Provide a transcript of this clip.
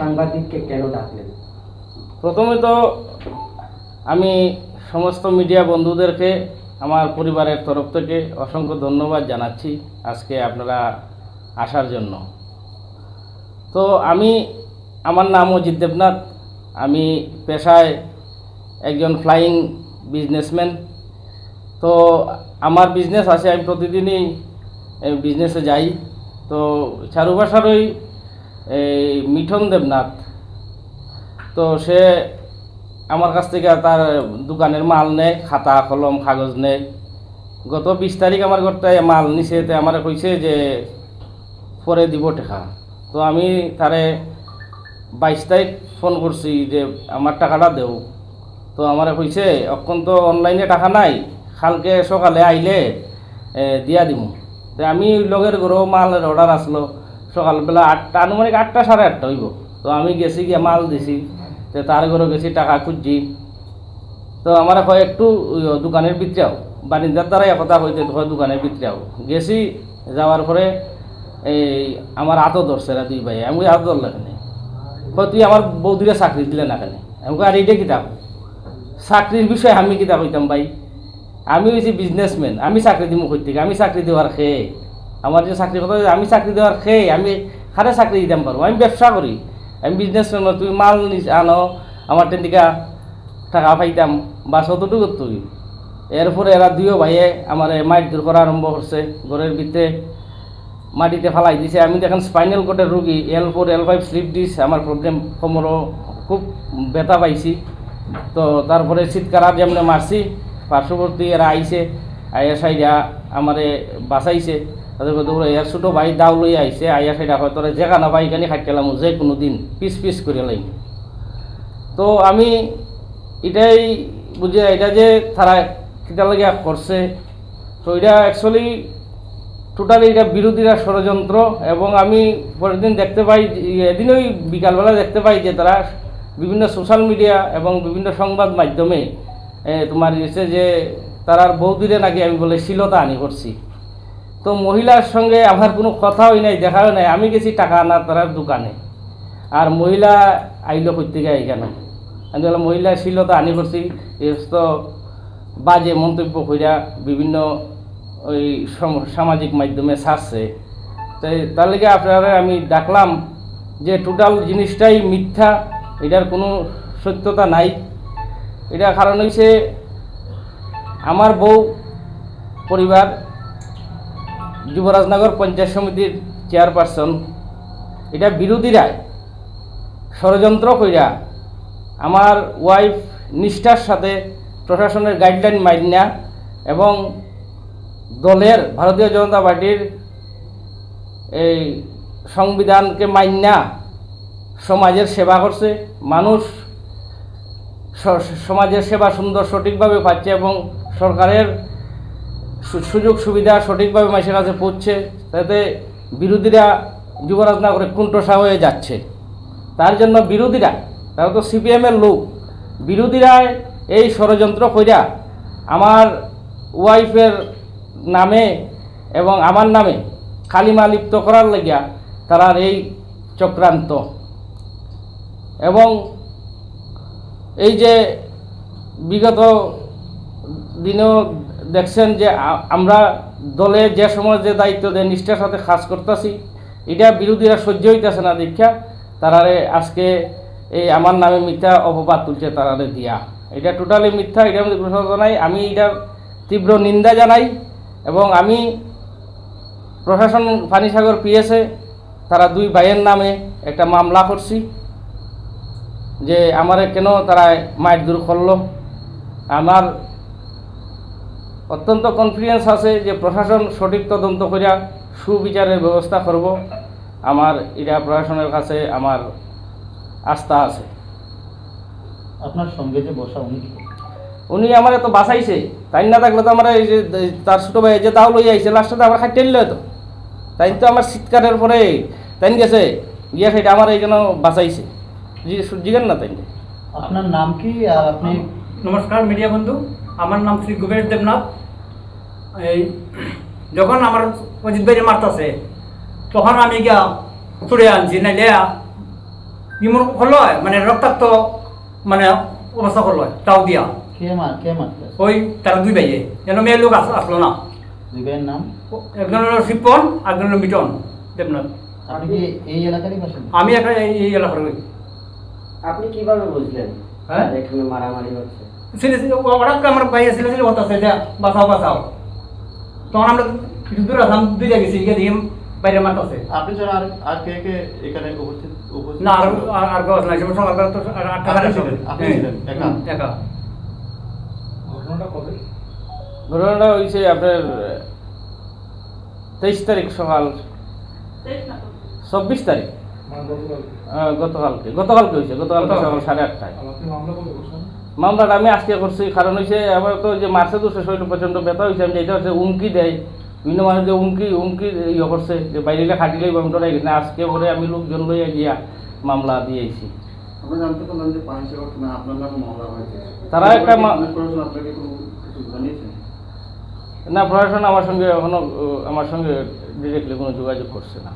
সাংবাদিককে কেন ডাকলেন? প্রথমে তো আমি সমস্ত মিডিয়া বন্ধুদেরকে, আমার পরিবারের তরফ থেকে অসংখ্য ধন্যবাদ জানাচ্ছি আজকে আপনারা আসার জন্য। তো আমি, আমার নাম অজিত দেবনাথ, আমি পেশায় একজন ফ্লাইং বিজনেসম্যান। তো আমার বিজনেস আছে, আমি প্রতিদিনই বিজনেসে যাই। তো চারুভাষার ওই এই মিঠন দেবনাথ। তো সে আমার কাছ থেকে তার দোকানের মাল নেয়, খাতা, কলম, কাগজ নেয়। গত বিশ তারিখ আমার ঘরটা মাল নিছে, তে আমার কইছে যে পরে দিব টাকা। তো আমি তারে বাইশ তারিখ ফোন করছি যে আমার টাকাটা দেও। তো আমার কইছে অক্ষণ তো অনলাইনে টাকা নাই, কালকে সকালে আইলে দিয়া দিমু। তো আমি লগের ঘরেও মালের অর্ডার আসলো। সকালবেলা আটটা, আনুমানিক আটটা সাড়ে আটটা হইব। তো আমি গেছি গিয়ে মাল দিছি, তো তার ঘরে গেছি, টাকা খুঁজছি। তো আমার কয় একটু দোকানের ভিতরেও বারিন্দার দ্বারাই কথা হইতে, হয় দোকানের ভিতরেও গেছি, যাওয়ার পরে এই আমার আতো ধরছে না দুই ভাই। আমি আতো ধরলে কয়, তুই আমার বৌদিরে চাকরি দিলে না কেন? আমি আর এইটা কিতাব? চাকরির বিষয়ে আমি কিতাব হইতাম ভাই। আমি হয়েছি বিজনেসম্যান আমি চাকরি দিব থেকে? আমি চাকরি দেওয়ার খেয়ে আমার যে চাকরি কথা আমি চাকরি দেওয়ার খেয়ে আমি খারে চাকরি দিতাম পারব। আমি ব্যবসা করি। আমি বিজনেসম্যান তুমি মাল আনো, আমার টেন্টিকা টাকা পাইতাম বা যতটুকু তুই। এরপরে এরা দুইও ভাইয়ে আমার মাইট দূর করা আরম্ভ করছে, ঘরের ভিতরে মাটিতে ফালাই দিছে। আমি দেখেন স্পাইনাল কোটের রুগী L four L five slip disc আমার প্রবলেম কোমরও খুব ব্যথা পাইছি। তো তারপরে শীতকারা যেমন মারছি, পার্শ্ববর্তী এরা আইছে, আইয়া সাইডা আমারে বাঁচাইছে। তাদের কথা বলে এর ছোটো ভাই দাও লই আইছে, আইয়া সাইডা হয়তো জেগা না পাই কানি খাইতেলাম যে কোনো দিন পিস পিস করে লাইম তো আমি এটাই বুঝে, এটা যে তারা কিতা লাগে করছে, তো এটা অ্যাকচুয়ালি টোটালি এটা বিরোধীরা ষড়যন্ত্র এবং আমি পরের দিন দেখতে পাই এদিনই বিকালবেলা দেখতে পাই যে তারা বিভিন্ন সোশ্যাল মিডিয়া এবং বিভিন্ন সংবাদ মাধ্যমে তোমার এসে যে তারার বৌদিরে নাকি আমি বলে শীলতা আনি করছি। তো মহিলার সঙ্গে আমার কোনো কথাই নাই, দেখাও নাই। আমি গেছি টাকা আনা তারার দোকানে। আর মহিলা আইলো করতে গিয়ে এখানে। আমি বললাম, মহিলা শিলতা আনি করছি এই তো বাজে মন্তব্য কইরা বিভিন্ন ওই সম- সামাজিক মাধ্যমে ছাড়ছে। তাই তার লেগে আপনারা আমি ডাকলাম যে টোটাল জিনিসটাই মিথ্যা, এটার কোনো সত্যতা নাই। এটা কারণ হয়েছে আমার বউ, পরিবার যুবরাজনগর পঞ্চায়েত সমিতির চেয়ারপারসন। এটা বিরোধীরাই ষড়যন্ত্র কইরা আমার ওয়াইফ নিষ্ঠার সাথে প্রশাসনের গাইডলাইন মাইনা এবং দলের ভারতীয় জনতা পার্টির এই সংবিধানকে মাইনা সমাজের সেবা করছে, মানুষ সমাজের সেবা সুন্দর সঠিকভাবে পাচ্ছে এবং সরকারের সুযোগ সুবিধা সঠিকভাবে মানুষের কাছে পৌঁছছে তাতে বিরোধীরা যুবরাজ না করে কুণ্ঠসা হয়ে যাচ্ছে। তার জন্য বিরোধীরা, তারা তো সিপিএমের লোক, বিরোধীরা এই ষড়যন্ত্র কইরা আমার ওয়াইফের নামে এবং আমার নামে কালিমা লিপ্ত করার লাগিয়া তারার এই চক্রান্ত। এবং এই যে বিগত দিনেও দেখছেন যে আমরা দলে যে সময় যে দায়িত্ব দেয়, নিষ্ঠার সাথে কাজ করতেছি, এটা বিরোধীরা সহ্য হইতেছে না দীক্ষা। তারারে আজকে এই আমার নামে মিথ্যা অপবাদ তুলছে তারারে দিয়া। এটা টোটালি মিথ্যা এটা কোনো সন্দেহ নাই। আমি এটার তীব্র নিন্দা জানাই এবং আমি প্রশাসন ফানিসাগর পিএসে তারা দুই ভাইয়ের নামে একটা মামলা করছি যে আমারে কেন তারা মায়ের দূর করল। আমার অত্যন্ত কনফিডেন্স আছে যে প্রশাসন সঠিক তদন্ত করিয়া সুবিচারের ব্যবস্থা করব। আমার এটা প্রশাসনের কাছে আমার আস্থা আছে। আপনার সঙ্গে যে বসা উনি উনি আমার তো বাঁচাইছে। তাই না থাকলে তো আমার এই যে তার ছোটো ভাই যে তাও লই আইছে লাস্টে আমার খাইতে নিল তো। তাই তো আমার শীতকালের পরে তাই গেছে। গিয়া সেটা আমার এই জন্য বাঁচাইছে। জিজ্ঞেন না তাই। আপনার নাম কি? আর আপনি নমস্কার মিডিয়া বন্ধু। আমার নাম শ্রী গুবেশ দেবনাথ। এই যখন আমার অজিত ভাই মারতাছে তখন আমি গিয়া ছুড়ে আনছি নাইলে ইমন করল মানে রক্তাক্ত মানে অবস্থা করল তাও দিয়া? ওই তারা দুই ভাইয়ে যেন মেয়ের লোক আস- আসলো না। দুই ভাইয়ের নাম? একজন হলো শিপন একজন হলো মিটন দেবনাথ। আমি একটা এই এলাকার ওই আপনি কীভাবে বুঝলেন হ্যাঁ? এখানে মারামারি হচ্ছে? ছিল করে আমার ভাই ছিল ছিল বাঁচাও বাঁচাও। তখন আমরা কিছু দূর আসলাম গেছি দেখি বাইরে আপনি ছাড়া আর আর কে কে এখানে উপস্থিত উপস্থিত না আর আর- আর কেউ আসে না সে সকালবেলা তো আটটা ছিলেন? আপনি হ্যাঁ। ছিলেন? একা? একা। ঘটনাটা হয়েছে আপনার তেইশ তারিখ সকাল। চব্বিশ। তারিখ। গতকালকে? গতকালকে। হয়েছে গতকালকে। সকাল সাড়ে আটটায়। মামলাটা আমি আজকে করছি কারণ হয়েছে আমার তো যে মাসে দুশো শরীর প্রচণ্ড ব্যথা হয়েছে আমি যেটা হচ্ছে উমকি দেয় বিভিন্ন মানুষ যে উমকি উমকি ইয়ে করছে যে বাইরে খাটিলেই বন্ধটাই গেছে আজকে পরে আমি লোকজন লইয়া গিয়া মামলা দিয়েছি। তারা একটা না প্রশাসন আমার সঙ্গে এখনও আমার সঙ্গে ডিরেক্টলি কোনো যোগাযোগ করছে না।